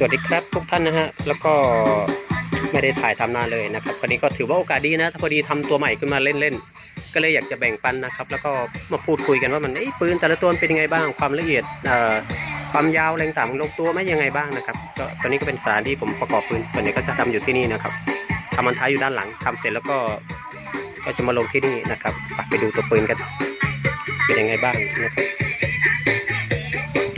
สวัสดีครับทุกท่านนะฮะแล้วก็ไม่ได้ถ่ายทำนานเลยนะครับวันนี้ก็ถือว่าโอกาสดีนะถ้าพอดีทำตัวใหม่ขึ้นมาเล่นๆก็เลยอยากจะแบ่งปันนะครับ แล้วก็มาพูดคุยกันว่ามันเอ้ปืนแต่ละตัวเป็นยังไงบ้างความละเอียดความยาวแรงต่างลงตัวไม่ยังไงบ้างนะครับก็ตอนนี้ก็เป็นสานที่ผมประกอบปืนส่วนใหญ่ก็จะทำอยู่ที่นี่นะครับทำมันท้ายอยู่ด้านหลังทำเสร็จแล้วก็ก็จะมาลงที่นี่นะครับไปดูตัวปืนกันเป็นยังไงบ้างนะครับ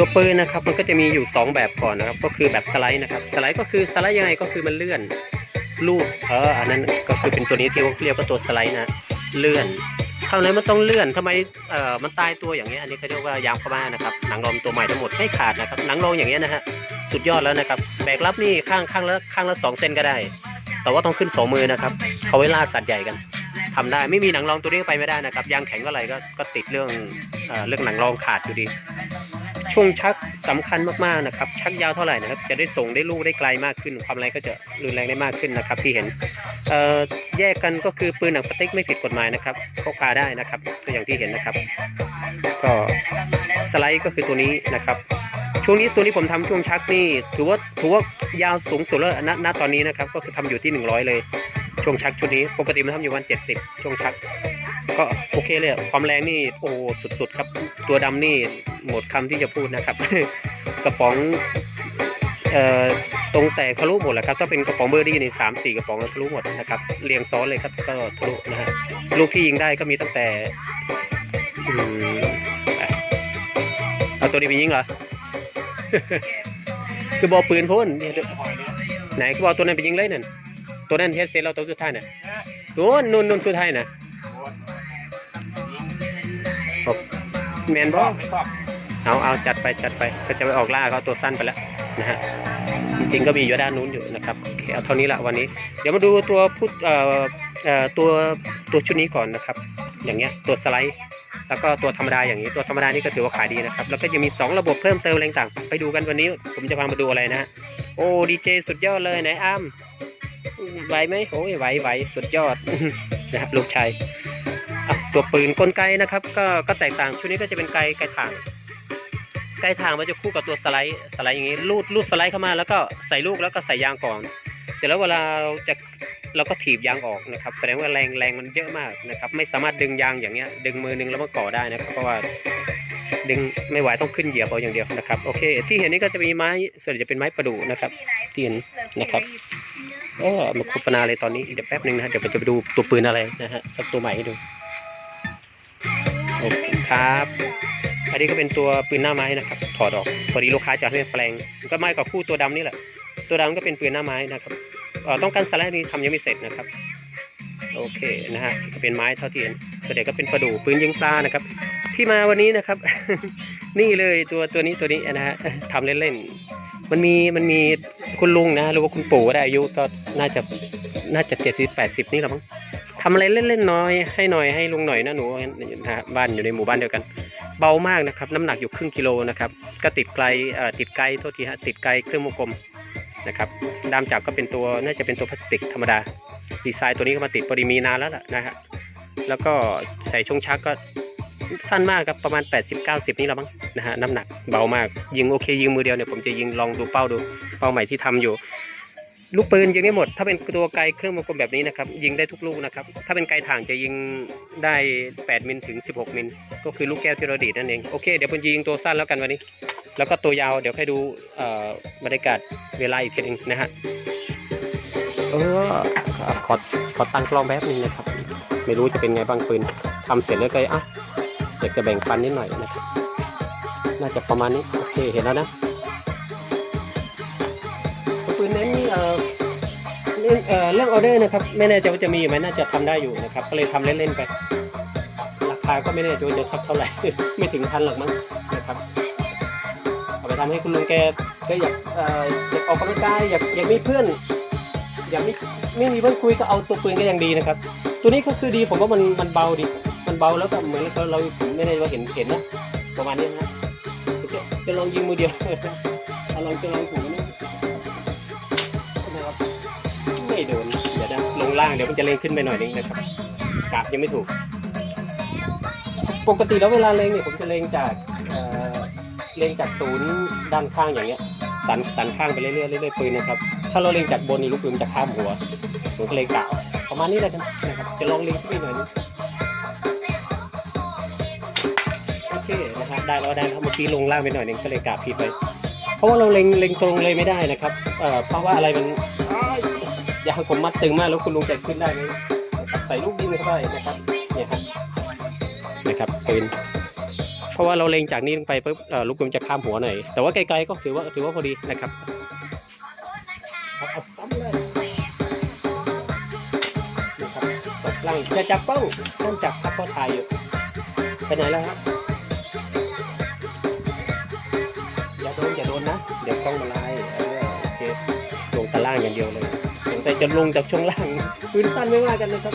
ตัวปืนนะครับมันก็จะมีอยู่ 2 แบบก่อนนะครับ ก็คือแบบสไลด์นะครับ สไลด์ก็คือสไลด์ยังไงก็คือมันเลื่อนลูกเอออันนั้นก็คือเป็นตัวนี้ที่เรียกว่าตัวสไลด์นะเลื่อนเท่านั้นมันต้องเลื่อนทำไมเอ่อมันตายตัวอย่างเงี้ยอันนี้เขาเรียกว่ายางพม่านะครับหนังรอมตัวใหม่ทั้งหมดไม่ขาดนะครับหนังรองอย่างเงี้ยนะฮะสุดยอดแล้วนะครับแบกรับนี่ข้างข้างละข้างละสองเซนก็ได้ แต่ว่าต้องขึ้นสองมือนะครับเขาไว้ล่าสัตว์ใหญ่กันทำได้ไม่มีหนังรองตัวนี้ไปไม่ได้นะครับยางแข็งก็อะไรก็ก็ติดเรื่องเอ่อเรื่องหนังรองขาดอยู่ดี ช่วงชักสำคัญมากๆนะครับ ชักยาวเท่าไหร่นะครับ จะได้ส่งได้ลูกได้ไกลมากขึ้น ความแรงก็จะรุนแรงได้มากขึ้นนะครับ ที่เห็นแยกกันก็คือปืนหนังสติ๊กไม่ผิดกฎหมายนะครับพกพาได้นะครับก็อย่างที่เห็นนะครับ ก็สไลด์ก็คือตัวนี้นะครับ ช่วงนี้ตัวนี้ผมทำช่วงชักนี่ถือว่าถือว่ายาวสูงสุดแล้วณณตอนนี้นะครับ ก็คือทำอยู่ที่ 100 เลย ช่วงชักชุดนี้ปกติมันทำอยู่วัน 70 ช่วงชัก ก็โอเคเลยความแรงนี่โอ้สุดๆครับ ตัวดำนี่หมดคำที่จะพูดนะครับ กระป๋องเอ่อตรงแตกทะลุหมดแหละครับถ้าเป็นกระป๋องเบอร์ดี้ในสามสี่กระป๋องทะลุหมดนะครับเรียงซ้อนเลยครับก็ทะลุนะฮะลูกที่ยิงได้ก็มีตั้งแต่เอาตัวนี้ไปยิงเหรอคือบอปืนพ่นเนี่ยไหนคือบอตัวนั้นไปยิงเลยนั่นตัวนั้นเทสเซตเราตัวสุดท้ายน่ะตัวนู่นนู่นสุดท้ายน่ะ แมนบอไม่ชอบเอาเอาจัดไปจัดไปก็จะไปออกล่าเขาตัวสั้นไปแล้วนะฮะจริงๆก็มีอยู่ด้านนู้นอยู่นะครับโอเคเอาเท่านี้ละวันนี้ เดี๋ยวมาดูตัวพุทเอ่อเอ่อตัวตัวชุดนี้ก่อนนะครับ อย่างเงี้ยตัวสไลด์ แล้วก็ตัวธรรมดาอย่างนี้ตัวธรรมดานี่ก็ถือว่าขายดีนะครับ แล้วก็จะมี 2 ระบบเพิ่มเติมอะไรต่างๆไปดูกันวันนี้ ผมจะพามาดูอะไรนะฮะโอ้ดีเจสุดยอดเลยไหนอ้ามไหวไหมโอ้ยไหวไหวสุดยอดนะครับลูกชายอะ ตัวปืนกลไกนะครับ ก็ก็แตกต่างชุดนี้ก็จะเป็นไกไกถ่างไกถ่างมันจะคู่กับตัวสไลด์สไลด์อย่างนี้ลูดลูดสไลด์เข้ามาแล้วก็ใส่ลูกแล้วก็ใส่ยางก่อน เสร็จแล้วเวลาเราจะเราก็ถีบยางออกนะครับ แสดงว่าแรงแรงมันเยอะมากนะครับ ไม่สามารถดึงยางอย่างเงี้ยดึงมือหนึงแล้วมาก่อได้นะครับเพราะว่าดึงไม่ไหวต้องขึ้นเหยียบเอาอย่างเดียวนะครับโอเค ที่เห็นนี่ก็จะมีไม้ส่วนใหญ่จะเป็นไม้ประดู่นะครับที่เห็นนะครับเออมาโฆษณาเลยตอนนี้เดี๋ยวแป๊บหนึงนะฮะเดี๋ยวผมจะไปดูตัวปืนอะไรนะฮะสักตัวใหม่ให้ดู โอเคครับ อันนี้ก็เป็นตัวปืนหน้าไม้นะครับ ถอดออก พอดีลูกค้าจะให้แปลง ก็ไม่กับคู่ตัวดำนี่แหละ ตัวดำก็เป็นปืนหน้าไม้นะครับต้องการสไลด์นี้ทำยังไม่เสร็จนะครับ โอเคนะฮะก็เป็นไม้เท่าที่เห็นส่วนใหญ่ก็เป็นประดู่ปืนยิงปลานะครับ ที่มาวันนี้นะครับ นี่เลยตัวตัวนี้ตัวนี้นะฮะทำเล่นๆ มันมีมันมีคุณลุงนะหรือว่าคุณปู่ก็ได้อายุก็น่าจะน่าจะเจ็ดสิบแปดสิบนี่แหละมั้ง ทำอะไรเล่นๆน้อยให้หน่อยให้ลุงหน่อยนะหนูนะบ้านอยู่ในหมู่บ้านเดียวกัน เบามากนะครับ น้ำหนักอยู่ครึ่งกิโลนะครับก็ติดไกลอ่อติดไกลโทษทีฮะติดไกลเครื่องวงกลมนะครับด้ามจับก็เป็นตัวน่าจะเป็นตัวพลาสติกธรรมดาดีไซน์ตัวนี้ก็มาติดพอดีมีนานแล้วล่ะนะฮะแล้วก็ใส่ช่วงชักก็สั้นมากครับประมาณ 80-90 นี่และมั้งนะฮะน้ำหนักเบามาก ยิงโอเคยิงมือเดียวเนี่ยผมจะยิงลองดูเป้าดูเป้าใหม่ที่ทำอยู่ ลูกปืนยิงได้หมด ถ้าเป็นตัวไกลเครื่องวงกลมแบบนี้นะครับ ยิงได้ทุกลูกนะครับ ถ้าเป็นไกลถ่างจะยิงได้ 8 มิลถึง 16 มิล ก็คือลูกแก้วที่เราดีดนั่นเอง โอเค เดี๋ยวผมยิงตัวสั้นแล้วกันวันนี้ แล้วก็ตัวยาว เดี๋ยวให้ดูบรรยากาศเวลาอีกทีนึงนะฮะ เออ ขอ ขอตั้งกล้องแป๊บนึงนะครับ ไม่รู้จะเป็นไงบ้างปืนทำเสร็จแล้วก็อะอยากจะแบ่งปันนิดหน่อยนะครับ น่าจะประมาณนี้ โอเค เห็นแล้วนะ รื่องเอ่อเรื่องออเดอร์นะครับ ไม่แน่ใจว่าจะมีไหมน่าจะทำได้อยู่นะครับ ก็เลยทำเล่นๆไป ราคาก็ไม่แน่ใจว่าจะสักเท่าไหร่ ไม่ถึงพันหรอกมั้งนะครับ เอาไปทำให้คุณลุงแกก็อยากเอ่ออยากออกกำลังกายอยากอยากมีเพื่อน อยากไมีไม่มีเพื่อนคุยก็เอาตัวปืนก็ยังดีนะครับ ตัวนี้ก็คือดีผมว่ามันมันเบาดี มันเบาแล้วก็เหมือนเราเราไม่ได้ว่าเห็นเห็นนะประมาณนี้นะจะจะลองยิงมือเดียวเอาลองจะลองถูกนะ โดน เดี๋ยวนะลงล่างเดี๋ยวมันจะเล็งขึ้นไปหน่อยนึงนะครับกาบยังไม่ถูก ปกติแล้วเวลาเล็งเนี่ยผมจะเล็งจากเเล็งจากศูนย์ด้านข้างอย่างเงี้ย สันสันข้างไปเรื่อยๆเรื่อยๆปืนนะครับ ถ้าเราเล็งจากบนนี่ลูกปืนจะข้ามหัวผมก็เลยกะประมาณนี้เลยนะครับ จะลองเล็งขึ้นไปหน่อยนึงโอเคนะฮะได้แล้วได้แล้วเมื่อกี้ลงล่างไปหน่อยนึงก็เลยกะผิดไป เพราะว่าเราเล็งเล็งตรงเลยไม่ได้นะครับ เอ่อเพราะว่าอะไรมัน อย่าให้ผมมัดตึงมากแล้วคุณลุงจะขึ้นได้ไหมนะครับใส่ลูกดินเข้าไปนะครับเนี่ยครับนะครับปืนเพราะว่าเราเล็งจากนี้ลงไปปุ๊บเอ่อลูกปืนจะข้ามหัวหน่อยแต่ว่าไกลๆก็ถือว่าถือว่าพอดีนะครับเอาเอาซ้ำเลยนะครับตกล่างจะจับเป้าต้องจับครับเพราะถ่ายอยู่ไปไหนแล้วครับอย่าโดนอย่าโดนนะ เดี๋ยวต้องมาลายเออโอเคลงตะล่างอย่างเดียวเลยสงสัย จะลงจากช่วงล่างปืนสั้นไม่ว่ากันนะครับ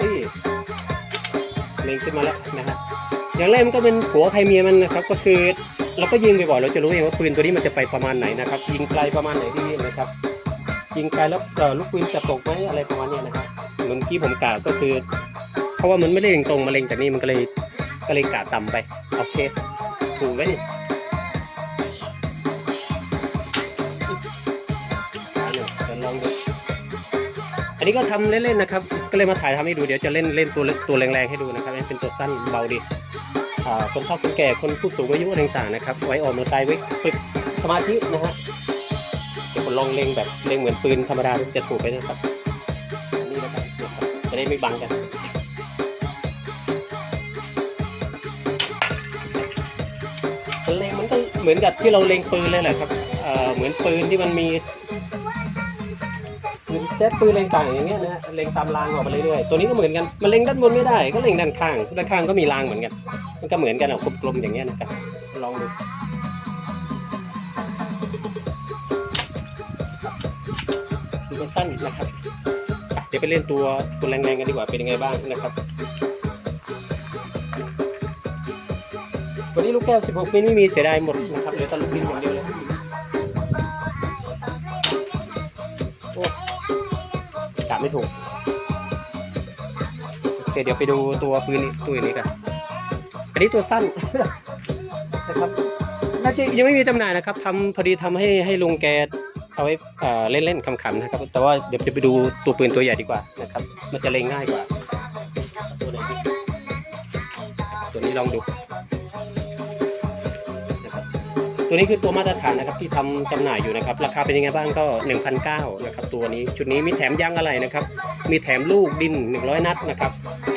นี่เล็งขึ้นมาแล้วนะฮะอย่างแรกมันก็เป็นผัวใครเมียมันนะครับ ก็คือเราก็ยิงไปบ่อยเราจะรู้เองว่าปืนตัวนี้มันจะไปประมาณไหนนะครับ ยิงไกลประมาณไหนดีนะครับ ยิงไกลแล้วลูกปืนจะตกไหมอะไรประมาณนี้นะครับเหมือนที่ผมกล่าวก็คือ เพราะว่ามันไม่ได้เล็งตรงมาเล็งจากนี้มันก็เลยก็เลยกะต่ำไปโอเคถูกไหมนี่ นนี้ก็ทำเล่นๆนะครับ ก็เลยมาถ่ายทำให้ดู เดี๋ยวจะเล่นเล่นตัวตัวแรงๆให้ดูนะครับเป็นตัวสั้นเบาดีอ่าคนเฒ่าคนแก่คนผู้สูงอายุอะไรต่างๆนะครับ ไว้ออกกำลังกายไว้ฝึกสมาธินะฮะเดี๋ยวผมลองเล็งแบบเล็งเหมือนปืนธรรมดาจะถูกไหมนะครับนี่นะครับเนี่ยครับจะได้ไม่บังกันเล็งมันก็เหมือนกับที่เราเล็งปืนเลยแหละครับอ่อเหมือนปืนที่มันมี เหมือนเจ็ตปืนอะไรต่างอย่างเงี้ยนะฮะเล็งตามรางออกมาเรื่อยๆตัวนี้ก็เหมือนกันมันเล็งด้านบนไม่ได้ก็เล็งด้านข้างด้านข้างก็มีรางเหมือนกัน มันก็เหมือนกันอะกลมๆอย่างเงี้ยนะครับลองดูดูมันสั้นนะครับเดี๋ยวไปเล่นตัวตัวแรงๆกันดีกว่าเป็นยังไงบ้างนะครับวันนี้ลูกแก้ว 16มิลไม่มีเสียดายหมดนะครับเหลือแต่ลูกดินอย่างเดียวเลยะไม่ถูกโอเคเดี๋ยวไปดูตัวปืนตัวนี้กันอันนี้ตัวสั้นนะครับน่าจะยังไม่มีจำหน่ายนะครับทำพอดีทำให้ให้ลุงแกเอาไว้เอ่อเล่นๆขำๆนะครับ แต่ว่าเดี๋ยวจะไปดูตัวปืนตัวใหญ่ดีกว่านะครับ มันจะเล็งง่ายกว่า ตัวนดีตัวนี้ลองดู ตัวนี้คือตัวมาตรฐานนะครับที่ทำจำหน่ายอยู่นะครับ ราคาเป็นยังไงบ้างก็1,900นะครับตัวนี้ชุดนี้มีแถมยางอะไรนะครับ มีแถมลูกดิน 100 นัดนะครับ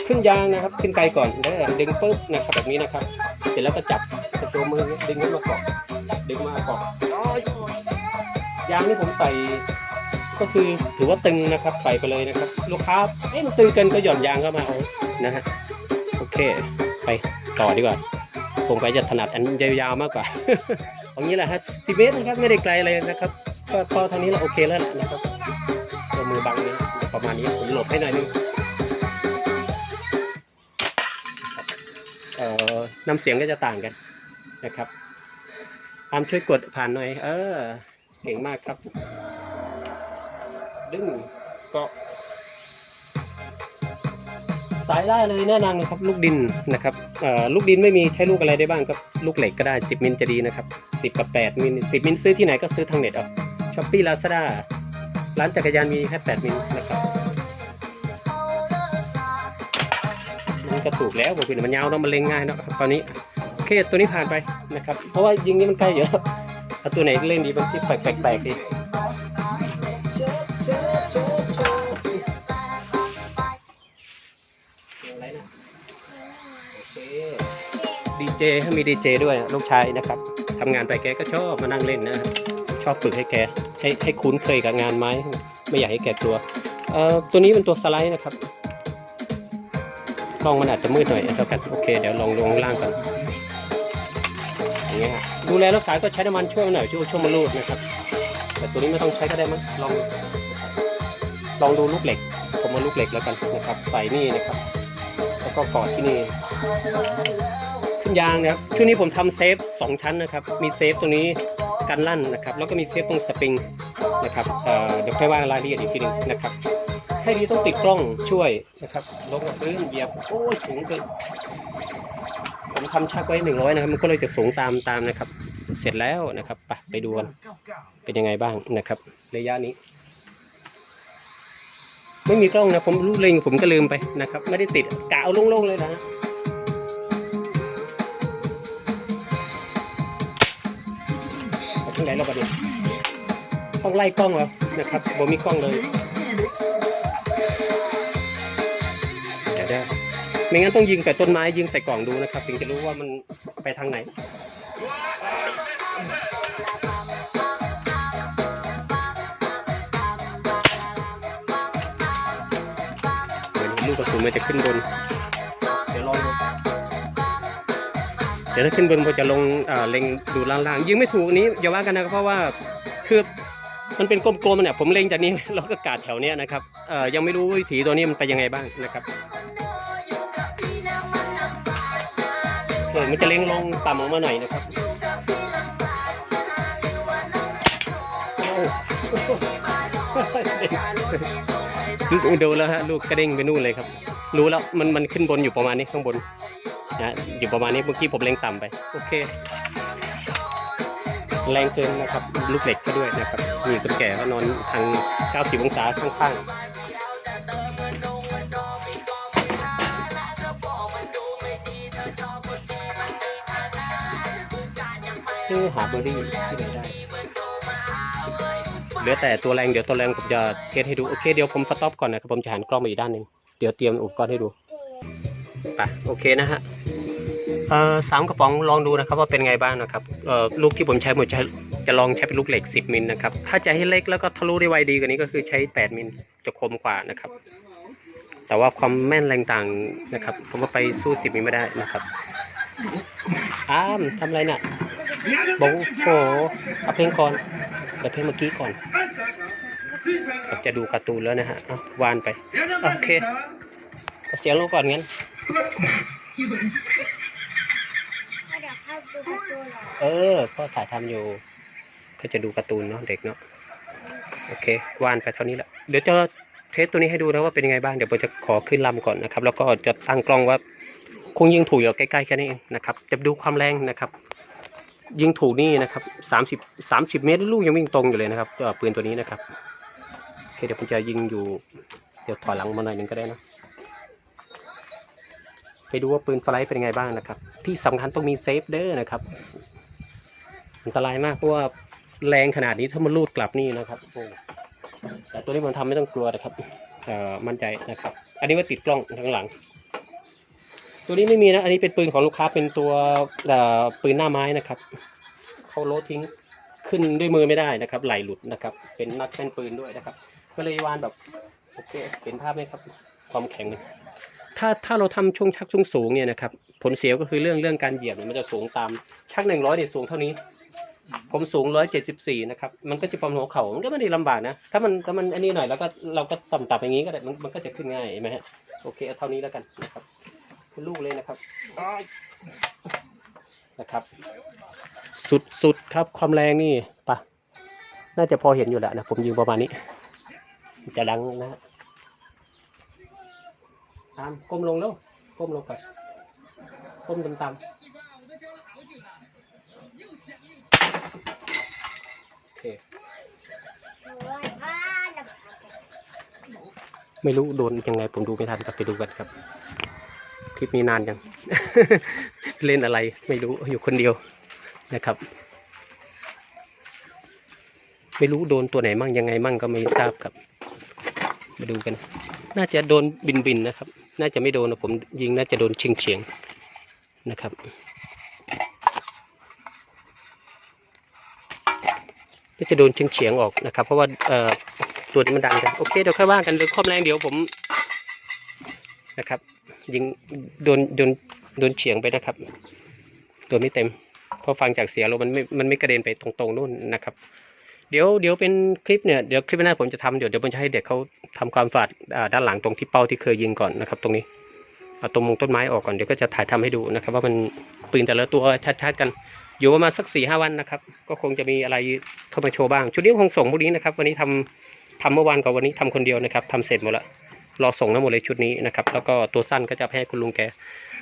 ขึ้นยางนะครับ ขึ้นไกลก่อนเด้อดึงปุ๊บนะครับแบบนี้นะครับ เสร็จแล้วก็จับตัวมือดึงขึ้นมาเกาะดึงมากาะอ้อยางนี่ผมใส่ก็คือถือว่าตึงนะครับใส่ไปเลยนะครับ ลูกค้าเอ๊ะมันตึงเกินก็หย่อนยางเข้ามาเอานะฮะโอเค ไปต่อดีกว่าผมไปจะถนัดอันยาวๆมากกว่า เอางี้แหละฮะสิเมตรนะครับไม่ได้ไกลอะไรนะครับก็พอทางนี้เราโอเคแล้วนะครับตัวมือบังนี้ประมาณนี้ผมหลบให้หน่อยนึงเอ่อน้ำเสียงก็จะต่างกันนะครับอามช่วยกดผ่านหน่อย เออ เก่งมากครับดึงเกาะ สายได้เลยแนะนำนะครับลูกดินนะครับลูกดินไม่มีใช้ลูกอะไรได้บ้างก็ลูกเหล็กก็ได้ 10 มิลจะดีนะครับ 10 กับ 8 มิล 10 มิลซื้อที่ไหนก็ซื้อทางเน็ตเอาช้อปปี้ลาซาด้าร้านจักรยานมีแค่ 8 มิลนะครับมันก็ถูกแล้วบอกคุณมันยาวเนาะมันเล็งง่ายเนาะครับตอนนี้โอเคตัวนี้ผ่านไปนะครับ เพราะว่ายิงนี้มันใกล้เยอะเอาตัวไหนเล่นดีบางที่แปลกๆดี เจให้มีดีเจด้วยลูกชายนะครับทำงานไปแกก็ชอบมานั่งเล่นนะชอบฝึกให้แกให้ให้คุ้นเคยกับงานไม้ ไม่อยากให้แกกลัวเอ่อตัวนี้เป็นตัวสไลด์นะครับกล้องมันอาจจะมืดหน่อยเท่ากันโอเคเดี๋ยวลองลงล่างก่อนอย่างเงี้ยดูแลรักษาก็ใช้น้ำมันช่วยหน่อยช่วยช่วยมันรูดนะครับ แต่ตัวนี้ไม่ต้องใช้ก็ได้มั้งลองลองดูลูกเหล็ก ผมเอาลูกเหล็กแล้วกันนะครับใส่นี่นะครับ แล้วก็กอดที่นี่ ยางนะครับช่วงนี้ผมทำเซฟสองชั้นนะครับ มีเซฟตรงนี้กันลั่นนะครับ แล้วก็มีเซฟตรงสปริงนะครับเเดี๋ยวค่อยว่ารายละเอียดอีกทีหนึงนะครับให้ดีต้องติดกล้องช่วยนะครับลงกับพื้นเหยียบโอ้ยสูงเกินผมทำชักไว้หนึ่งร้อยนะครับมันก็เลยจะสูงตามตามนะครับ เสร็จแล้วนะครับไปไปดูกันเป็นยังไงบ้างนะครับ ระยะนี้ ไม่มีกล้องนะผมรู้เล็งผมก็ลืมไปนะครับ ไม่ได้ติดกะเอาโล่งๆเลยนะ ไหนเราประเดี๋ยวต้องไล่กล้องเหรอนะครับผมมีกล้องเลยเดี๋ยวได้ไม่งั้นต้องยิงใส่ต้นไม้ยิงใส่กล่องดูนะครับถึงจะรู้ว่ามันไปทางไหนเหมือนลูกกระสุนมันจะขึ้นบน ดี๋ยวถ้าขึ้นบนผมจะลงเล็งดูล่างๆยิงไม่ถูกนี้อย่าว่ากันนะครับเพราะว่าคือมันเป็นกลมๆเนี่ยผมเล็งจากนี้แล้วก็กาดแถวเนี้ยนะครับยังไม่รู้วิถีตัวนี้มันไปยังไงบ้างนะครับเออมันจะเล็งลงต่ำลงมาหน่อยนะครับดูแล้วฮะลูกกระเด้งไปนู่นเลยครับ รู้แล้วมันมันขึ้นบนอยู่ประมาณนี้ข้างบน นะอยู่ประมาณนี้เมื่อกี้ผมเล็งต่ำไป โอเค แรงเกินนะครับ ลูกเหล็กก็ด้วยนะครับมีคนแก่ก็นอนทาง 90 องศาข้างๆนี่หาเบอร์รี่ที่ไหนได้เหลือแต่ตัวแรงเดี๋ยวตัวแรงผมจะเทสให้ดู โอเคเดี๋ยวผมสต็อปก่อนนะครับ ผมจะหันกล้องไปอีกด้านหนึ่งเดี๋ยวเตรียมอุปกรณ์ให้ดู ไปโอเคนะฮะเอ่อสามกระป๋องลองดูนะครับว่าเป็นไงบ้างนะครับเอ่อลูกที่ผมใช้ผมจะจะลองใช้เป็นลูกเหล็ก 10 มิลนะครับ ถ้าจะให้เล็กแล้วก็ทะลุได้ไวดีกว่านี้ก็คือใช้ 8 มิลจะคมกว่านะครับ แต่ว่าความแม่นแรงต่างนะครับ ผมว่าไปสู้ 10 มิลไม่ได้นะครับ อ้ามทำอะไรน่ะบอกโอ้โหเอาเพลงก่อนเดี๋ยวเพลงเมื่อกี้ก่อนจะดูการ์ตูนแล้วนะฮะวานไป โอเคเสียงลงก่อนงั้น เดี๋ยวเข้าดูการ์ตูเหรอเออก็ถ่ายทำอยู่ ก็จะดูการ์ตูนเนาะเด็กเนาะโอเควานไปเท่านี้แหละเดี๋ยวจะเทสตัวนี้ให้ดูนะว่าเป็นยังไงบ้างเดี๋ยวผมจะขอขึ้นลำก่อนนะครับ แล้วก็จะตั้งกล้องว่าคงยิงถูกอยู่ใกล้ๆแค่นี้เองนะครับจะดูความแรงนะครับ ยิงถูกนี่นะครับสามสิบสามสิบเมตรลูกยังวิ่งตรงอยู่เลยนะครับปืนตัวนี้นะครับโอเคเดี๋ยวผมจะยิงอยู่เดี๋ยวถอยหลังมาหน่อยหนึงก็ได้นะ ไปดูว่าปืนสไลด์เป็นยังไงบ้างนะครับ ที่สำคัญต้องมีเซฟเด้อนะครับอันตรายมากเพราะว่าแรงขนาดนี้ถ้ามันลูดกลับนี่นะครับแต่ตัวนี้มันทำไม่ต้องกลัวนะครับมั่นใจนะครับ อันนี้ว่าติดกล้องทั้างหลัง ตัวนี้ไม่มีนะ อันนี้เป็นปืนของลูกค้าเป็นตัวปืนหน้าไม้นะครับเขาโลดทิ้งขึ้นด้วยมือไม่ได้นะครับ ไหลหลุดนะครับ เป็นนัดเป็นปืนด้วยนะครับ ก็เลยวานแบบโอเคเห็นภาพไหมครับความแข็ง ถ้าถ้าเราทำช่วงชักช่วงสูงเนี่ยนะครับผลเสียก็คือเรื่องเรื่องการเหยียบเนี่ยมันจะสูงตามชักหนึ่งร้อยเนี่ยสูงเท่านี้ ผมสูงร้อยเจ็ดสิบสี่นะครับมันก็จะประมหัวเข่ามันก็ไม่ได้ลำบากนะถ้ามันถ้ามันอันนี้หน่อยแล้วก็เราก็ต่ำๆอย่างนี้ก็ได้มันมันก็จะขึ้นง่ายเห็นไหมฮะโอเคเอาเท่านี้แล้วกันนะครับลูกเลยนะครับนะครับ สุดสุดครับความแรงนี่ปะน่าจะพอเห็นอยู่แหละนะผมยิงประมาณนี้ จะดังนะฮะ ตามก้มลงแล้วก้มลงก่อนก้มต่ำๆโอเคหนูว่าว่าดับขาดไม่รู้โดนยังไงผมดูไม่ทันครับไปดูกันครับ คลิปนี้นานยัง เล่นอะไรไม่รู้อยู่คนเดียวนะครับ ไม่รู้โดนตัวไหนมั่งยังไงมั่งก็ไม่ทราบครับ มาดูกัน น่าจะโดนบินบินนะครับ น่าจะไม่โดนนะผมยิงน่าจะโดนเฉียงเฉียงนะครับก็จะโดนเฉียงเฉียงออกนะครับ เพราะว่าเอ่อตัวนี้มันดังกันโอเคเดี๋ยวค่อยว่ากันเรื่องความแรงเดี๋ยวผมนะครับ ยิงโดนโดนโดนเฉียงไปนะครับโดนไม่เต็มเพราะฟังจากเสียงเรามันไม่มันไม่กระเด็นไปตรงๆนู่นนะครับ เดี๋ยวเดี๋ยวเป็นคลิปเนี่ยเดี๋ยวคลิปหน้าผมจะทำเดี๋ยวเดี๋ยวผมจะให้เด็กเขาทำความสะอาดด้านหลังตรงที่เป้าที่เคยยิงก่อนนะครับ ตรงนี้เอาตรงมุงต้นไม้ออกก่อนเดี๋ยวก็จะถ่ายทำให้ดูนะครับ ว่ามันปืนแต่ละตัวชัดๆกัน อยู่ประมาณสักสี่ห้าวันนะครับ ก็คงจะมีอะไรเข้ามาโชว์บ้าง ชุดนี้คงส่งพวกนี้นะครับ วันนี้ทำทำเมื่อวานกับวันนี้ทำคนเดียวนะครับทำเสร็จหมดแล้ว รอส่งทั้งหมดเลยชุดนี้นะครับ แล้วก็ตัวสั้นก็จะให้คุณลุงแก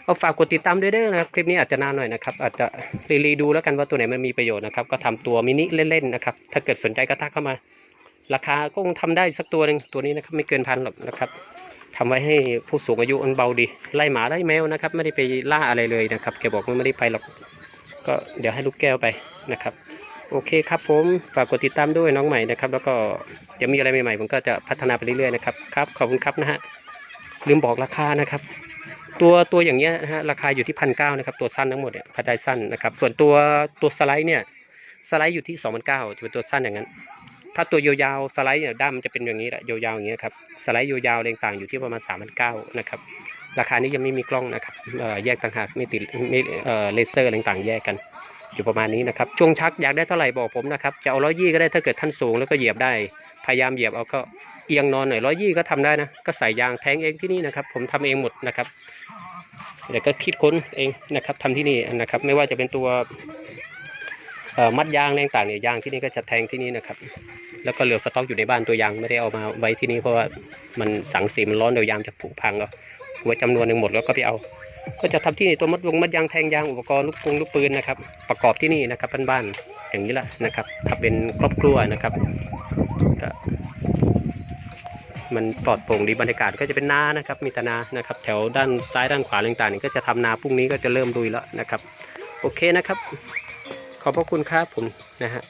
ก็ฝากกดติดตามด้วยเด้อนะครับ คลิปนี้อาจจะนานหน่อยนะครับ อาจจะรีๆดูแล้วกันว่าตัวไหนมันมีประโยชน์นะครับ ก็ทำตัวมินิเล่นๆนะครับ ถ้าเกิดสนใจก็ทักเข้ามา ราคาก็คงทำได้สักตัวหนึ่งตัวนี้นะครับไม่เกินพันหรอกนะครับทำไว้ให้ผู้สูงอายุมันเบาดี ไล่หมาไล่แมวนะครับ ไม่ได้ไปล่าอะไรเลยนะครับแกบอกว่าไม่ได้ไปหรอก ก็เดี๋ยวให้ลูกแก้วไปนะครับ โอเคครับผม ฝากกดติดตามด้วยน้องใหม่นะครับ แล้วก็จะมีอะไรใหม่ๆ ผมก็จะพัฒนาไปเรื่อยๆนะครับ ครับ ขอบคุณครับนะฮะ ลืมบอกราคานะครับ ตัวตัวอย่างเงี้ยนะฮะ ราคาอยู่ที่พันเก้านะครับ ตัวสั้นทั้งหมดเนี่ยพัดได้สั้นนะครับ ส่วนตัวตัวสไลด์เนี่ย สไลด์อยู่ที่สองพันเก้าจะเป็นตัวสั้นอย่างนั้น ถ้าตัวยาวๆ สไลด์เนี่ยด้ามจะเป็นอย่างนี้แหละ ยาวๆอย่างเงี้ยครับ สไลด์ยาวๆแรงต่างอยู่ที่ประมาณสามพันเก้านะครับ ราคานี้ยังไม่มีกล้องนะครับเอ่อแยกต่างหาก ไม่ติดไม่เอ่อเลเซอร์อะไรต่างๆ แยกกัน อยู่ประมาณนี้นะครับช่วงชักอยากได้เท่าไหร่บอกผมนะครับจะเอาร้อยยี่ก็ได้ถ้าเกิดท่านสูงแล้วก็เหยียบได้ พยายามเหยียบเอาก็เอียงนอนหน่อยร้อยยี่ก็ทำได้นะก็ใส่ยางแทงเองที่นี่นะครับ ผมทำเองหมดนะครับเดี๋ยวก็คิดค้นเองนะครับทำที่นี่นะครับ ไม่ว่าจะเป็นตัวมัดยางอะไรต่างเนี่ยยางที่นี่ก็จะแทงที่นี่นะครับ แล้วก็เหลือสต็อกอยู่ในบ้านตัวยางไม่ได้เอามาไว้ที่นี่เพราะว่ามันสังสีมันร้อนเดี๋ยวยางจะผุพังเอาไว้จำนวนหนึ่งหมดแล้วก็ไปเอา ก็จะทำที่นี่ตัวมัดวงมัดยางแทงยางอุปกรณ์ลูกปงลูกปืนนะครับ ประกอบที่นี่นะครับบ้านๆอย่างนี้แหละนะครับถ้าเป็นครอบครัวนะครับก็มันปลอดโปร่งดีบรรยากาศก็จะเป็นนานะครับมีแต่นานะครับ แถวด้านซ้ายด้านขวาต่างๆนี่ก็จะทำนาพรุ่งนี้ก็จะเริ่มลุยแล้วนะครับ โอเคนะครับ ขอบพระคุณครับผมนะฮะ